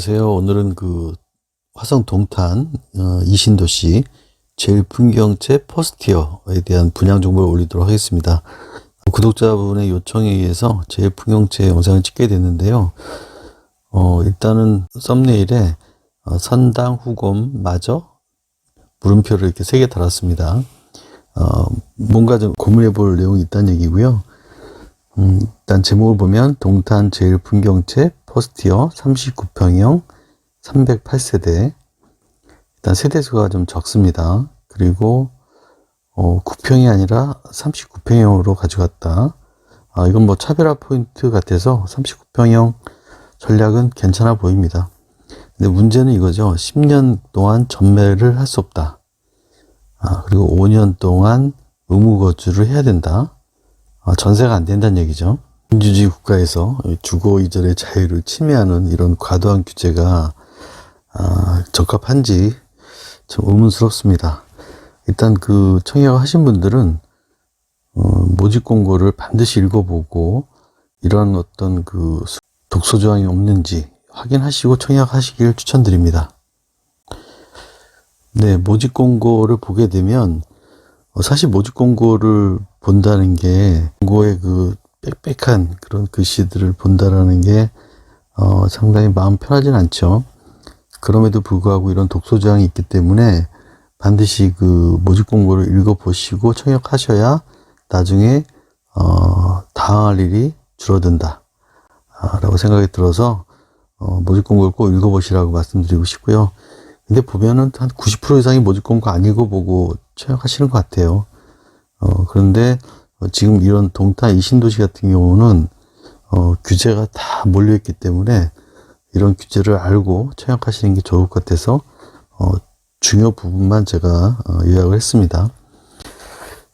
안녕하세요. 오늘은 그 화성 동탄 어, 이신도시 제일 풍경채 퍼스티어에 대한 분양 정보를 올리도록 하겠습니다. 구독자분의 요청에 의해서 제일 풍경채 영상을 찍게 됐는데요. 어, 일단은 썸네일에 어, 선당 후검 마저 물음표를 이렇게 세 개 달았습니다. 어, 뭔가 좀 고민해 볼 내용이 있다는 얘기고요. 음, 일단 제목을 보면 동탄 제일 풍경채 퍼스티어 39평형 308세대 일단 세대수가 좀 적습니다. 그리고 어, 9평이 아니라 39평형으로 가져갔다. 아, 이건 뭐 차별화 포인트 같아서 39평형 전략은 괜찮아 보입니다. 근데 문제는 이거죠. 10년 동안 전매를 할 수 없다. 아, 그리고 5년 동안 의무 거주를 해야 된다. 아, 전세가 안 된다는 얘기죠. 민주주의 국가에서 주거 이전의 자유를 침해하는 이런 과도한 규제가 아, 적합한지 좀 의문스럽습니다. 일단 그 청약 하신 분들은 어, 모집 공고를 반드시 읽어보고 이런 어떤 그 독소 조항이 없는지 확인하시고 청약하시길 추천드립니다. 네, 모집 공고를 보게 되면 어, 사실 모집 공고를 본다는 게 공고의 그 빽빽한 그런 글씨들을 본다라는 게 어, 상당히 마음 편하진 않죠. 그럼에도 불구하고 이런 독소 조항이 있기 때문에 반드시 그 모집 공고를 읽어보시고 청약하셔야 나중에 어, 당할 일이 줄어든다. 아, 라고 생각이 들어서 어, 모집 공고를 꼭 읽어보시라고 말씀드리고 싶고요. 근데 보면은 한 90% 이상이 모집 공고 안 읽어보고 청약하시는 것 같아요. 어, 그런데 어, 지금 이런 동탄 이신도시 같은 경우는 어, 규제가 다 몰려있기 때문에 이런 규제를 알고 청약하시는 게 좋을 것 같아서 어, 중요 부분만 제가 어, 요약을 했습니다.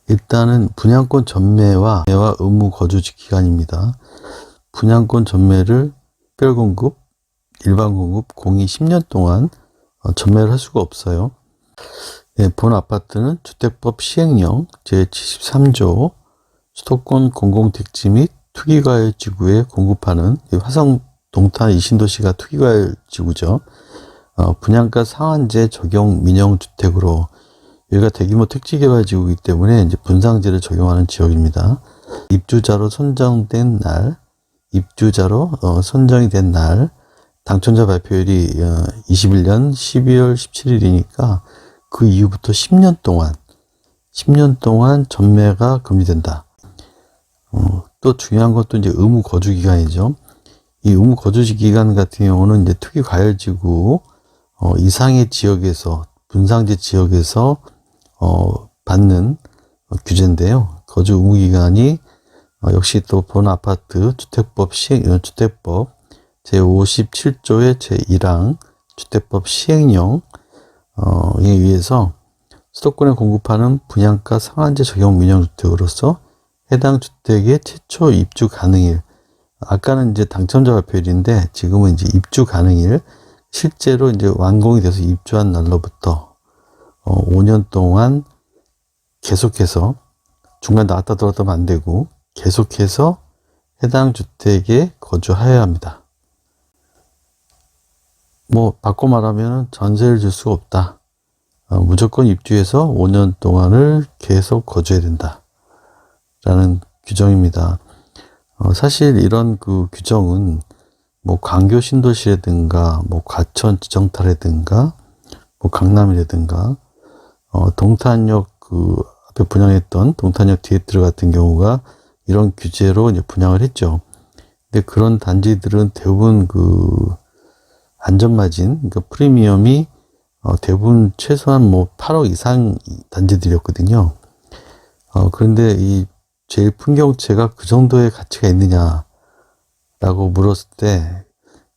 일단은 분양권 전매와 매와 의무 거주지 기간입니다. 분양권 전매를 특별 공급, 일반 공급, 공이 10년 동안 어, 전매를 할 수가 없어요. 예, 본 아파트는 주택법 시행령 제73조 수도권 공공택지 및 투기과열 지구에 공급하는 이 화성 동탄 이신도시가 투기과열 지구죠. 어, 분양가 상한제 적용 민영주택으로 여기가 대규모 택지개발 지구이기 때문에 이제 분상제를 적용하는 지역입니다. 입주자로 선정된 날, 입주자로 어, 선정이 된 날, 당첨자 발표일이 어, 21년 12월 17일이니까 그 이후부터 10년 동안 10년 동안 전매가 금지된다. 어, 또 중요한 것도 이제 의무 거주 기간이죠. 이 의무 거주지 기간 같은 경우는 이제 투기 과열지구 어, 이상의 지역에서 분상제 지역에서 어, 받는 어, 규제인데요. 거주 의무 기간이 어, 역시 또 본 아파트 주택법 시행 어, 주택법 제 57조의 제 1항 주택법 시행령 어,에 의해서 수도권에 공급하는 분양가 상한제 적용 민영주택으로서 해당 주택의 최초 입주 가능일 아까는 이제 당첨자 발표일인데 지금은 이제 입주 가능일 실제로 이제 완공이 돼서 입주한 날로부터 어, 5년 동안 계속해서 중간 나왔다 들어왔다 하면 안 되고 계속해서 해당 주택에 거주하여야 합니다. 뭐 바꿔 말하면 전세를 줄 수가 없다. 어, 무조건 입주해서 5년 동안을 계속 거주해야 된다. 라는 규정입니다. 어, 사실 이런 그 규정은 뭐 광교 신도시라든가 뭐 과천 지정타라든가 뭐 강남이라든가 어, 동탄역 그 앞에 분양했던 동탄역 디에트르 같은 경우가 이런 규제로 이제 분양을 했죠. 근데 그런 단지들은 대부분 그 안전마진, 그러니까 프리미엄이 어, 대부분 최소한 뭐 8억 이상 단지들이었거든요. 어, 그런데 이 제일 풍경채가 그 정도의 가치가 있느냐라고 물었을 때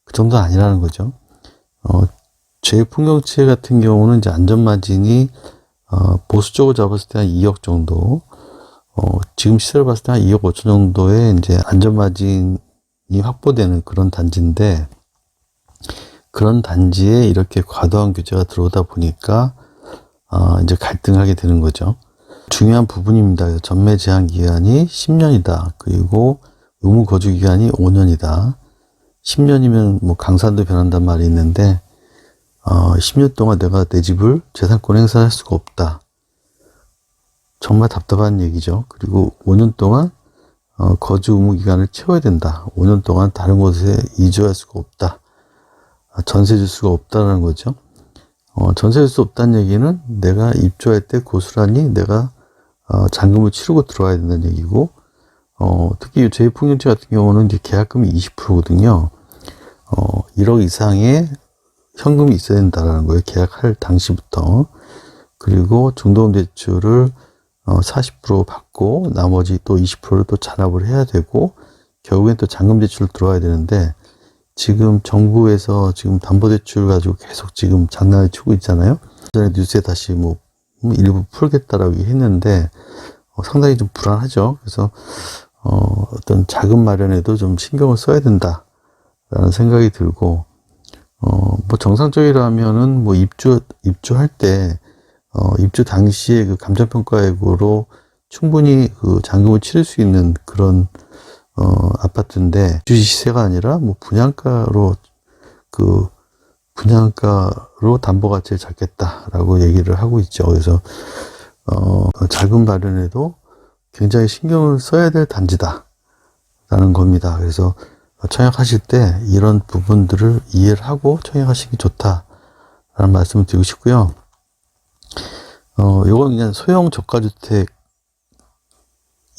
그 정도 아니라는 거죠. 어, 제일 풍경채 같은 경우는 이제 안전마진이 어, 보수적으로 잡았을 때 한 2억 정도, 어, 지금 시세를 봤을 때 한 2억 5천 정도의 이제 안전마진이 확보되는 그런 단지인데, 그런 단지에 이렇게 과도한 규제가 들어오다 보니까 어, 이제 갈등하게 되는 거죠. 중요한 부분입니다. 전매 제한 기간이 10년이다. 그리고 의무 거주 기간이 5년이다. 10년이면 뭐 강산도 변한단 말이 있는데 어, 10년 동안 내가 내 집을 재산권 행사할 수가 없다. 정말 답답한 얘기죠. 그리고 5년 동안 어, 거주 의무 기간을 채워야 된다. 5년 동안 다른 곳에 이주할 수가 없다. 아, 전세 줄 수가 없다는 거죠. 어, 전세 줄 수 없다는 얘기는 내가 입주할 때 고스란히 내가 어, 잔금을 치르고 들어와야 된다는 얘기고, 어, 특히 제2풍년제 같은 경우는 이제 계약금이 20%거든요. 어, 1억 이상의 현금이 있어야 된다라는 거예요. 계약할 당시부터. 그리고 중도금 대출을 어, 40% 받고 나머지 또 20%를 또 잔압을 해야 되고 결국엔 또 잔금 대출 들어와야 되는데 지금 정부에서 지금 담보대출 가지고 계속 지금 장난을 치고 있잖아요. 전에 뉴스에 다시 뭐 일부 풀겠다라고 했는데 어, 상당히 좀 불안하죠. 그래서 어, 어떤 자금 마련에도 좀 신경을 써야 된다라는 생각이 들고 어, 뭐 정상적이라면은 뭐 입주 입주할 때 어, 입주 당시에 그 감정평가액으로 충분히 그 잔금을 치를 수 있는 그런 어, 아파트인데 주시 시세가 아니라 뭐 분양가로 그 분양가로 담보 가치를 잡겠다라고 얘기를 하고 있죠. 그래서 어, 자금 마련에도 굉장히 신경을 써야 될 단지다라는 겁니다. 그래서 청약하실 때 이런 부분들을 이해를 하고 청약하시기 좋다라는 말씀을 드리고 싶고요. 어, 요건 그냥 소형 저가주택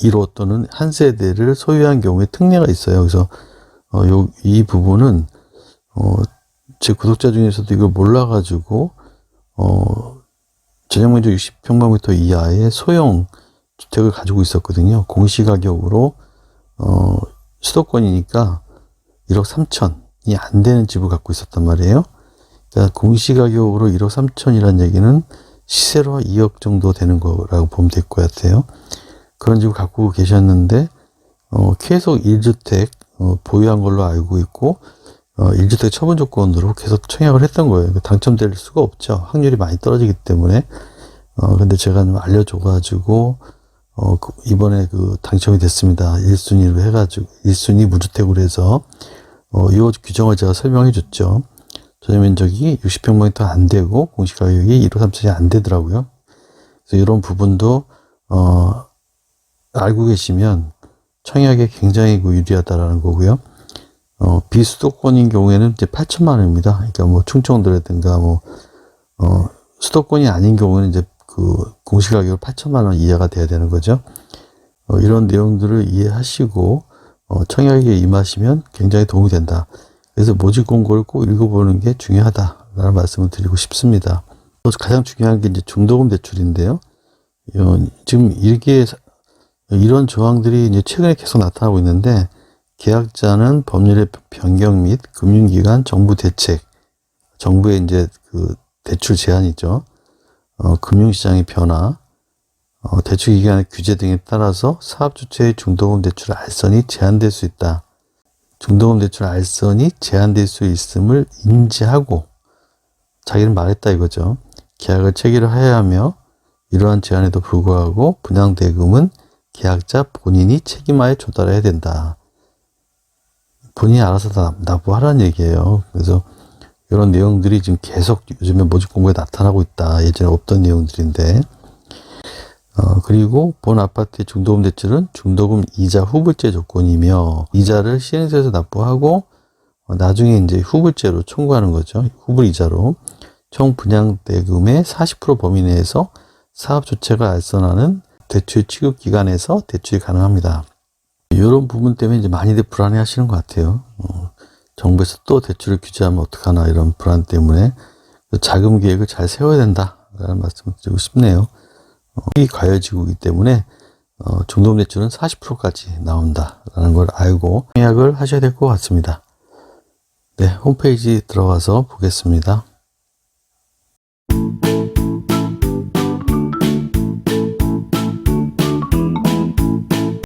1호 또는 한 세대를 소유한 경우에 특례가 있어요. 그래서 어, 요, 이 부분은 어, 제 구독자 중에서도 이걸 몰라가지고 어, 전용면적 60평방미터 이하의 소형 주택을 가지고 있었거든요. 공시가격으로 어, 수도권이니까 1억 3천이 안 되는 집을 갖고 있었단 말이에요. 그러니까 공시가격으로 1억 3천이라는 얘기는 시세로 2억 정도 되는 거라고 보면 될 것 같아요. 그런 집을 갖고 계셨는데 어, 계속 1주택 어, 보유한 걸로 알고 있고 어, 1주택 처분 조건으로 계속 청약을 했던 거예요. 당첨될 수가 없죠. 확률이 많이 떨어지기 때문에. 어, 근데 제가 좀 알려줘가지고, 어, 그 이번에 그 당첨이 됐습니다. 1순위로 해가지고, 1순위 무주택으로 해서, 어, 이 규정을 제가 설명해 줬죠. 전용 면적이 60평방미터 안 되고, 공시 가격이 1호 3천이 안 되더라고요. 그래서 이런 부분도, 어, 알고 계시면 청약에 굉장히 그 유리하다라는 거고요. 어, 비수도권인 경우에는 이제 8천만 원입니다. 그러니까 뭐 충청도라든가 뭐, 어, 수도권이 아닌 경우는 이제 그 공시 가격으로 8천만 원 이하가 돼야 되는 거죠. 어, 이런 내용들을 이해하시고, 어, 청약에 임하시면 굉장히 도움이 된다. 그래서 모집 공고를 꼭 읽어보는 게 중요하다라는 말씀을 드리고 싶습니다. 또 가장 중요한 게 이제 중도금 대출인데요. 어, 지금 이게 이런 조항들이 이제 최근에 계속 나타나고 있는데 계약자는 법률의 변경 및 금융기관 정부 대책, 정부의 이제 그 대출 제한이죠. 어, 금융시장의 변화, 어, 대출 기간의 규제 등에 따라서 사업 주체의 중도금 대출 알선이 제한될 수 있다. 중도금 대출 알선이 제한될 수 있음을 인지하고 자기는 말했다 이거죠. 계약을 체결해야 하며 이러한 제한에도 불구하고 분양 대금은 계약자 본인이 책임하에 조달해야 된다. 본인이 알아서 다 납부하라는 얘기예요. 그래서 이런 내용들이 지금 계속 요즘에 모집 공고에 나타나고 있다. 예전에 없던 내용들인데. 어, 그리고 본 아파트의 중도금 대출은 중도금 이자 후불제 조건이며 이자를 시행사에서 납부하고 어, 나중에 이제 후불제로 청구하는 거죠. 후불 이자로 총 분양 대금의 40% 범위 내에서 사업 주체가 알선하는 대출 취급 기관에서 대출이 가능합니다. 이런 부분 때문에 이제 많이들 불안해 하시는 것 같아요. 어, 정부에서 또 대출을 규제하면 어떡하나 이런 불안 때문에 자금 계획을 잘 세워야 된다라는 말씀을 드리고 싶네요. 어, 이 과열지구이기 때문에 어, 중도금 대출은 40%까지 나온다라는 걸 알고 예약을 하셔야 될 것 같습니다. 네, 홈페이지 들어가서 보겠습니다.